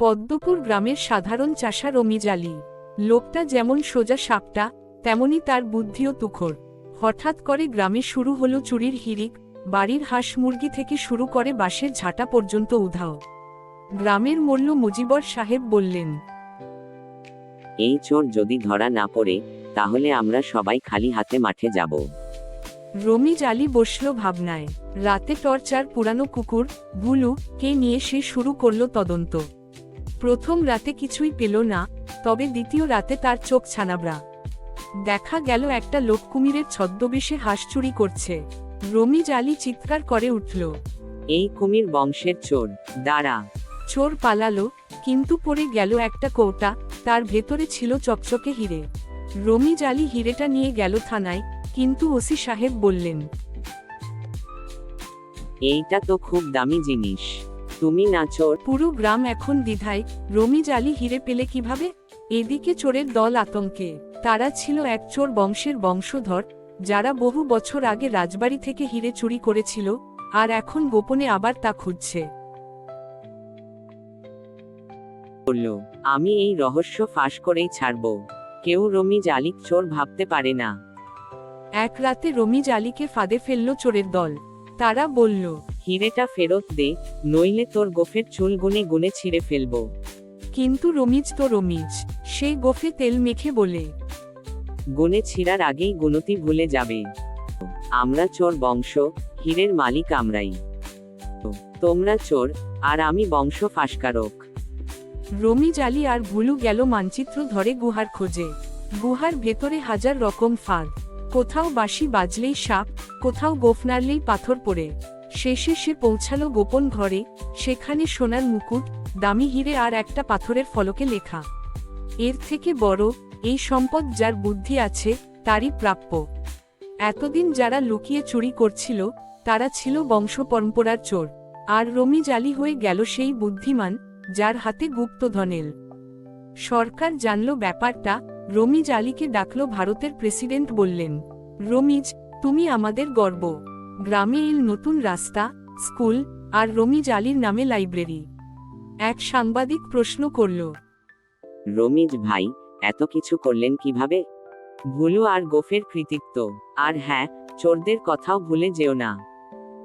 পদ্মপুর গ্রামের সাধারণ চাষা রমিজ আলী। লোকটা যেমন সোজা সাপটা তেমনি তার বুদ্ধিও তুখর। হঠাৎ করে গ্রামে শুরু হলো চুরির হিরিক বাড়ির হাঁস মুরগি থেকে শুরু করে বাঁশের ঝাঁটা পর্যন্ত উধাও। গ্রামের মল্ল মুজিবর সাহেব বললেন এই চোর যদি ধরা না পড়ে তাহলে আমরা সবাই খালি হাতে মাঠে যাব। রমিজ আলী বসল ভাবনায় রাতে টর্চার পুরানো কুকুর ভুলু কে নিয়ে সে শুরু করল তদন্ত। প্রথম রাতে কিছুই পেল না তবে দ্বিতীয় রাতে তার চোখ ছানাবড়া। দেখা গেল একটা লোক কুমিরের ছদ্মবেশে হাঁস চুরি করছে। রমিজ আলী চিৎকার করে উঠল এই কুমির বংশের চোর দাঁড়া। চোর পালালো কিন্তু পড়ে গেল একটা কৌটা তার ভেতরে ছিল চকচকে হিরে। রমিজ আলী হিরেটা নিয়ে গেল থানায় কিন্তু ওসি সাহেব বললেন এইটা তো খুব দামি জিনিস। তুমি না চোর পুরো গ্রাম এখন দ্বিধায়। রমিজ আলী হিরে পেলে কীভাবে? এদিকে চোরের দল আতঙ্কে। তারা ছিল এক চোর বংশের বংশধর যারা বহু বছর আগে রাজবাড়ি থেকে হিরে চুরি করেছিল আর এখন গোপনে আবার তা খুঁজছে। বলল আমি এই রহস্য ফাঁস করেই ছাড়ব। কেউ রমিজ আলিক চোর ভাবতে পারে না। এক রাতে রমিজ আলীকে ফাঁদে ফেলল চোরের দল। তারা বলল হিরেটা ফেরত দে নইলে তোর গোফের চুল গুনে গুনে ছিঁড়ে ফেলব। কিন্তু রমিজ তো রমিজ সে গোফে তেল মেখে বলে। গুনে ছিঁড়ার আগেই গুনতি ভুলে যাবে। আমরা চোর বংশ হীরের মালিক আমরাই। তোমরা চোর আর আমি বংশ ফাঁসকারক। রমিজ আলী আর ভুলু গেল মানচিত্র ধরে গুহার খোঁজে। গুহার ভেতরে হাজার রকম ফাঁদ। কোথাও বাঁশি বাজলেই সাপ কোথাও গোফ নাড়লেই পাথর পড়ে। শেষে সে পৌঁছালো গোপন ঘরে, সেখানে সোনার মুকুট, দামি হিরে আর একটা পাথরের ফলকে লেখা। এর থেকে বড়, এই সম্পদ যার বুদ্ধি আছে, তারই প্রাপ্য। এতদিন যারা লুকিয়ে চুরি করছিল, তারা ছিল বংশ পরম্পরার চোর। আর রমিজ আলী হয়ে গেল সেই বুদ্ধিমান, যার হাতে গুপ্তধনেল সরকার জানল ব্যাপারটা, রমিজ আলীকে ডাকল ভারতের প্রেসিডেন্ট বললেন, রমিজ, তুমি আমাদের গর্ব। গ্রামে এল নতুন রাস্তা, স্কুল আর রমিজ আলীর নামে লাইব্রেরি। এক সাংবাদিক প্রশ্ন করল, রমিজ ভাই, এত কিছু করলেন কীভাবে? ভুলু আর গোফের কৃতিত্ব। আর হ্যাঁ চোরদের কথাও ভুলে যেও না।